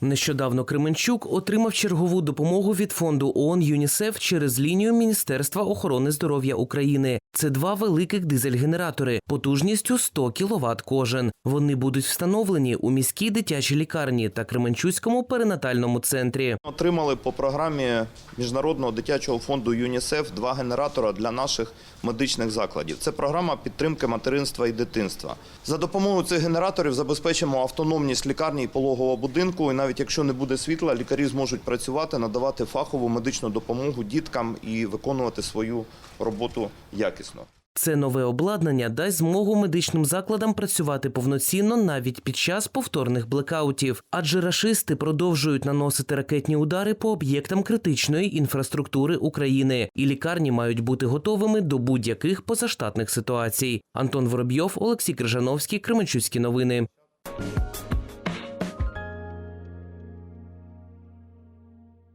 Нещодавно Кременчук отримав чергову допомогу від фонду ООН ЮНІСЕФ через лінію Міністерства охорони здоров'я України. Це два великих дизель-генератори потужністю 100 кВт кожен. Вони будуть встановлені у міській дитячій лікарні та Кременчуцькому перинатальному центрі. Отримали по програмі Міжнародного дитячого фонду ЮНІСЕФ два генератора для наших медичних закладів. Це програма підтримки материнства і дитинства. За допомогою цих генераторів забезпечимо автономність лікарні і пологового будинку. І навіть якщо не буде світла, лікарі зможуть працювати, надавати фахову медичну допомогу діткам і виконувати свою роботу якісно. Це нове обладнання дасть змогу медичним закладам працювати повноцінно навіть під час повторних блекаутів, адже рашисти продовжують наносити ракетні удари по об'єктам критичної інфраструктури України, і лікарні мають бути готовими до будь-яких позаштатних ситуацій. Антон Воробйов, Олексій Крижановський, Кременчуцькі новини.